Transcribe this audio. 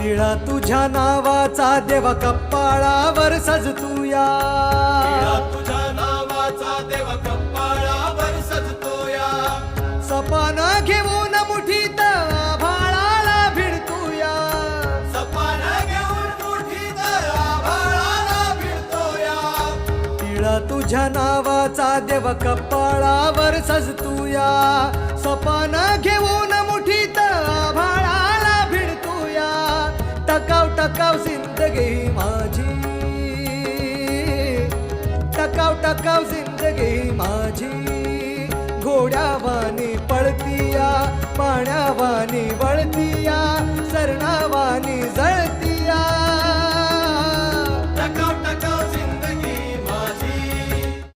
टिळा तुझ्या नावाचा देवा कपाळावर सजतूया तुझ्या नावाचा देव कपाळावर सजतोया सपान घेऊन मुठीत आभाळाला भिडतूया सपान घेऊन मुठीत आभाळाला भिडतोया टिळा तुझ्या नावाचा देव कपाळावर सजतूया सपान घेऊन टकाव जिंदगी माझी. टकाव टकाव जिंदगी माझी. घोड्यावानी पळतीया पाण्या